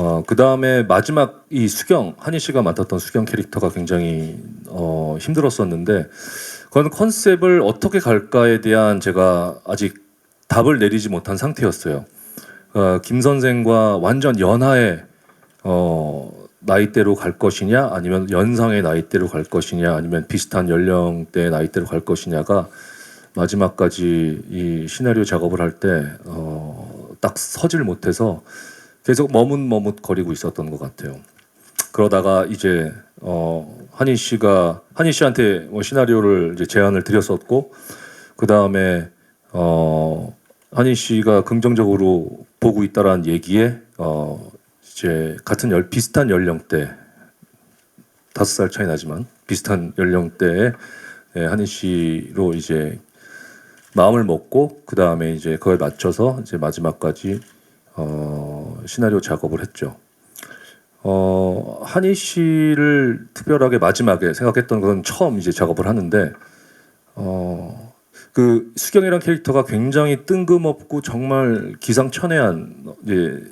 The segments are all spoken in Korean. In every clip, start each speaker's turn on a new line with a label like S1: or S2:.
S1: 어, 그 다음에 마지막 이 수경, 한희 씨가 맡았던 수경 캐릭터가 굉장히 어, 힘들었었는데, 그건 컨셉을 어떻게 갈까에 대한 제가 아직 답을 내리지 못한 상태였어요. 어, 김 선생과 완전 연하의 어, 나이대로 갈 것이냐, 아니면 연상의 나이대로 갈 것이냐, 아니면 비슷한 연령대의 나이대로 갈 것이냐가 마지막까지 이 시나리오 작업을 할때 어, 딱 서질 못해서 계속 머뭇머뭇 거리고 있었던 것 같아요. 그러다가 이제 어, 한희 씨가 한희 씨한테 뭐 시나리오를 이제 제안을 드렸었고 그 다음에 어, 한희 씨가 긍정적으로 보고 있다라는 얘기에 어, 이제 같은 열 비슷한 연령대 다섯 살 차이 나지만 비슷한 연령대에 예, 한희 씨로 이제 마음을 먹고 그 다음에 이제 그걸 맞춰서 이제 마지막까지 어, 시나리오 작업을 했죠. 어, 한희 씨를 특별하게 마지막에 생각했던 건 처음 이제 작업을 하는데 어, 그 수경이란 캐릭터가 굉장히 뜬금없고 정말 기상천외한 이제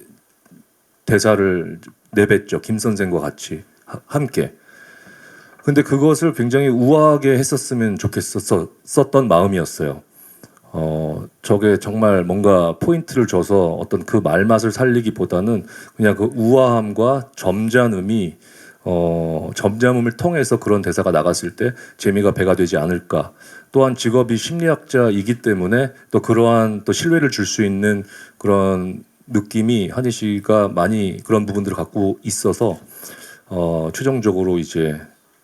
S1: 대사를 내뱉죠. 김 선생과 같이 하- 함께. 근데 그것을 굉장히 우아하게 했었으면 좋겠었던 마음이었어요. 어, 저게 정말 뭔가 포인트를 줘서 어떤 그 말맛을 살리기보다는 그냥 그 우아함과 점잖음이 어, 점잖음을 통해서 그런 대사가 나갔을 때 재미가 배가 되지 않을까. 또한 직업이 심리학자이기 때문에 또 그러한 또 신뢰를 줄 수 있는 그런 느낌이 한희 씨가 많이 그런 부분들을 갖고 있어서 어, 최종적으로 이제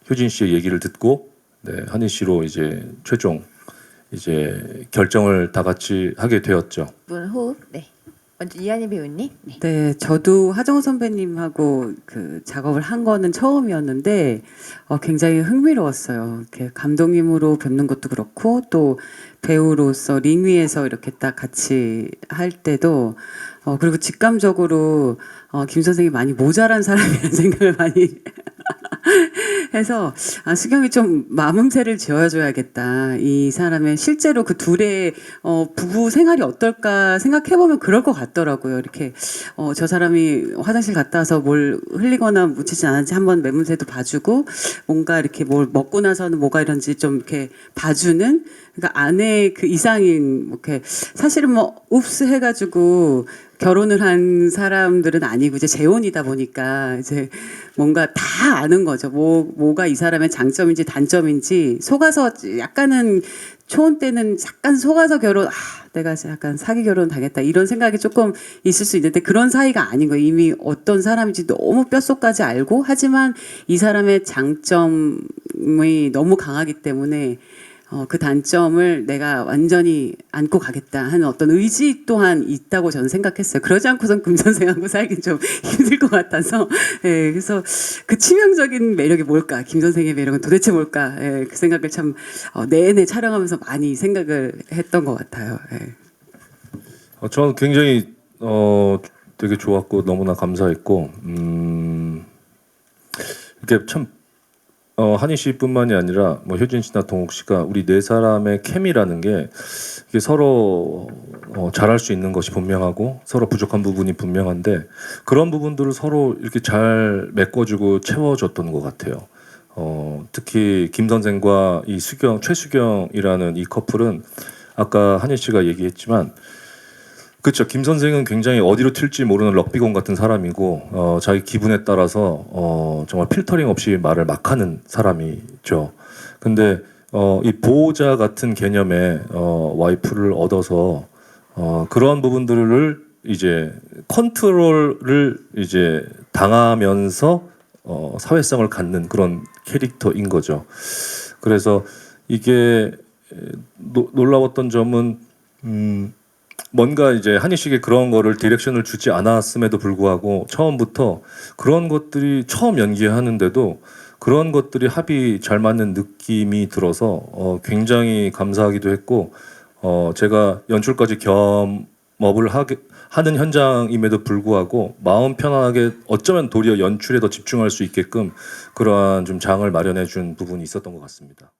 S1: 효진 씨의 얘기를 듣고 네, 한희 씨로 이제 최종 이제 결정을 다 같이 하게 되었죠.
S2: 분 호흡. 네. 먼저 이한희 배우님. 네.
S3: 네, 저도 하정우 선배님하고 그 작업을 한 거는 처음이었는데 어, 굉장히 흥미로웠어요. 이렇게 감독님으로 뵙는 것도 그렇고 또 배우로서 링 위에서 이렇게 딱 같이 할 때도 어, 그리고 직감적으로 어, 김 선생이 많이 모자란 사람이라는 생각을 많이 해서 아, 수경이 좀 마음새를 지어줘야겠다. 이 사람의 실제로 그 둘의 어, 부부 생활이 어떨까 생각해 보면 그럴 것 같더라고요. 이렇게 어, 저 사람이 화장실 갔다 와서 뭘 흘리거나 묻히지 않았는지 한번 매문새도 봐주고 뭔가 이렇게 뭘 먹고 나서는 뭐가 이런지 좀 이렇게 봐주는 그러니까 아내의 그 이상인 뭐 이렇게 사실은 뭐 읍스 해가지고 결혼을 한 사람들은 아니고 이제 재혼이다 보니까 이제 뭔가 다 아는 거죠. 뭐 뭐가 이 사람의 장점인지 단점인지 속아서 약간은 초혼 때는 약간 속아서 결혼 아 내가 약간 사기 결혼 당했다 이런 생각이 조금 있을 수 있는데 그런 사이가 아닌 거예요. 이미 어떤 사람인지 너무 뼛속까지 알고 하지만 이 사람의 장점이 너무 강하기 때문에 어, 그 단점을 내가 완전히 안고 가겠다 하는 어떤 의지 또한 있다고 저는 생각했어요. 그러지 않고선 금 선생하고 살긴 좀 힘들 것 같아서, 예, 그래서 그 치명적인 매력이 뭘까? 김 선생의 매력은 도대체 뭘까? 예, 그 생각을 참 어, 내내 촬영하면서 많이 생각을 했던 것 같아요. 예.
S1: 어, 저는 굉장히 어, 되게 좋았고 너무나 감사했고 음, 이렇게 참 어, 한희 씨뿐만이 아니라 뭐 효진 씨나 동욱 씨가 우리 네 사람의 케미라는 게 이게 서로 어, 잘할 수 있는 것이 분명하고 서로 부족한 부분이 분명한데 그런 부분들을 서로 이렇게 잘 메꿔주고 채워줬던 것 같아요. 어, 특히 김 선생과 이 수경 최수경이라는 이 커플은 아까 한희 씨가 얘기했지만 그렇죠. 김 선생은 굉장히 어디로 튈지 모르는 럭비공 같은 사람이고 어, 자기 기분에 따라서 어, 정말 필터링 없이 말을 막 하는 사람이죠. 근데 어, 이 보호자 같은 개념의 어, 와이프를 얻어서 어, 그러한 부분들을 이제 컨트롤을 이제 당하면서 어, 사회성을 갖는 그런 캐릭터인 거죠. 그래서 이게 에, 노, 놀라웠던 점은 음, 뭔가 이제 씨에게 그런 거를 디렉션을 주지 않았음에도 불구하고 처음부터 그런 것들이 처음 연기하는데도 그런 것들이 합이 잘 맞는 느낌이 들어서 어, 굉장히 감사하기도 했고 어, 제가 연출까지 겸업을 하게, 하는 현장임에도 불구하고 마음 편안하게 어쩌면 도리어 연출에 더 집중할 수 있게끔 그러한 좀 장을 마련해 준 부분이 있었던 것 같습니다.